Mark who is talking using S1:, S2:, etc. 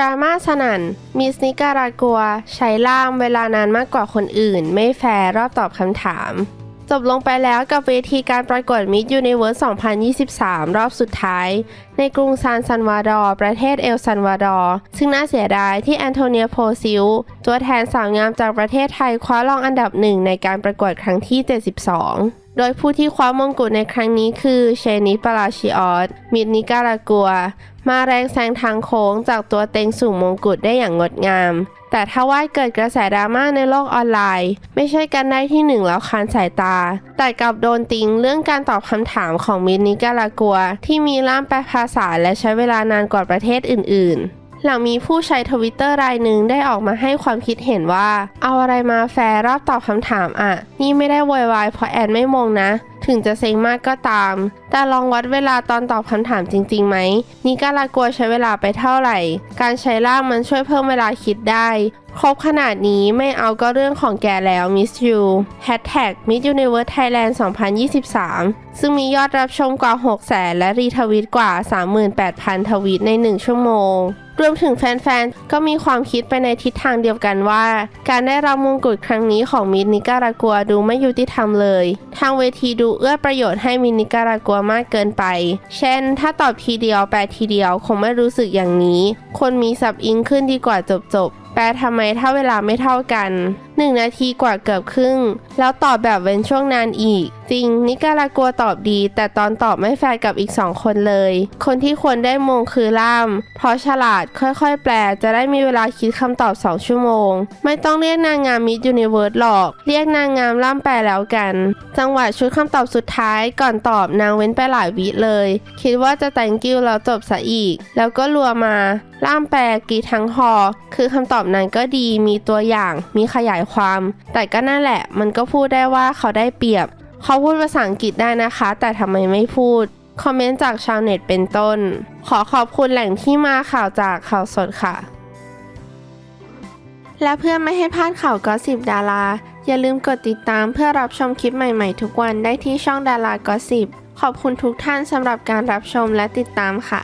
S1: ดราม่าสนั่น มิสนิการากัว ใช้ล่ามเวลานานมากกว่าคนอื่น ไม่แฟร์รอบตอบคำถาม จบลงไปแล้วกับเวทีการประกวดมิ s ยูนิเวิร์ส2023 รอบสุดท้าย ในกรุงซานซันวาดอร์ ประเทศเอลซันวาดอร์ ซึ่งน่าเสียดายที่แอนโทเนียโพซิล ตัวแทนสาวงามจากประเทศไทยคว้ารองอันดับหนึ่งในการประกวดครั้งที่ 72 โดยผู้ที่คว้ามงกุฎในครั้งนี้คือเชนิปาราชิออสมิดนิการากัว มาแรงแซงทางโค้งจากตัวเต็งสู่มงกุฎได้อย่างงดงาม แต่ถ้าว่าเกิดกระแสดราม่าในโลกออนไลน์ ไม่ใช่กันได้ที่หนึ่งแล้วคานสายตา แต่กลับโดนติงเรื่องการตอบคำถามของมิดนิการากัว ที่มีล่ามแปลภาษาและใช้เวลานานกว่าประเทศอื่น ๆ หลังมีผู้ใช้ทวิตเตอร์รายหนึ่งได้ออกมาให้ความคิดเห็นว่า เอาอะไรมาแฟร์รอบตอบคำถามอะ นี่ไม่ได้ไวยวายเพราะแอนไม่มงนะ ถึงจะเซ็งมากก็ตาม แต่ลองวัดเวลาตอนตอบคำถามจริงๆไหมนิการากัวใช้เวลาไปเท่าไหร่ การใช้ล่ามมันช่วยเพิ่มเวลาคิดได้ ครบขนาดนี้ไม่เอาก็เรื่องของแกแล้ว Miss You Hashtag Miss Universe Thailand 2023 ซึ่งมียอดรับชมกว่า 6 แสนและรีทวิตกว่า 38,000 ทวีตใน 1 ชั่วโมง รวมถึงแฟนๆ ก็มีความคิดไปในทิศทางเดียวกันว่า การได้รับมงกุฎครั้งนี้ของมิสนิการากัวดูไม่ยุติธรรมเลย ทางเวทีดูเอื้อประโยชน์ให้มิสนิการากัวมากเกินไป เช่น ถ้าตอบทีเดียวแปลทีเดียวคงไม่รู้สึกอย่างนี้ คนมีสับอิงขึ้นดีกว่าจบๆ แปลทำไมถ้าเวลาไม่เท่ากัน 1 นาทีกว่าเกือบครึ่ง แล้วตอบแบบเว้นช่วงนานอีก จริง นิการากัวตอบดี แต่ตอนตอบไม่แฟร์กับอีก 2 คนเลย คนที่ควรได้มงคือล่าม เพราะฉลาดค่อยๆ แปลจะได้มีเวลาคิดคำตอบ 2 ชั่วโมง ไม่ต้องเรียกนางงามมิ s ยูนิเวิร์สหรอก เรียกนางงามล่ามแปลแล้วกัน จังหวะชุดคำตอบสุดท้ายก่อนตอบนางเว้นไปหลายวิเลย คิดว่าจะแต่งกิ้วแล้วจบซะอีก แล้วก็รัวมาล่ามแปลกีทั้งหอ คือคำตอบนั้นก็ดีมีตัวอย่างมีขยายความ แต่ก็นั่นแหละ มันก็พูดได้ว่าเขาได้เปรียบ เขาพูดภาษาอังกฤษได้นะคะ แต่ทำไมไม่พูด คอมเมนต์จากชาวเน็ตเป็นต้น ขอขอบคุณแหล่งที่มาข่าวจากข่าวสดค่ะ และเพื่อไม่ให้พลาดข่าวก็สิบดารา อย่าลืมกดติดตามเพื่อรับชมคลิปใหม่ๆ ทุกวันได้ที่ช่องดารากอสิบขอบคุณทุกท่านสำหรับการรับชมและติดตามค่ะ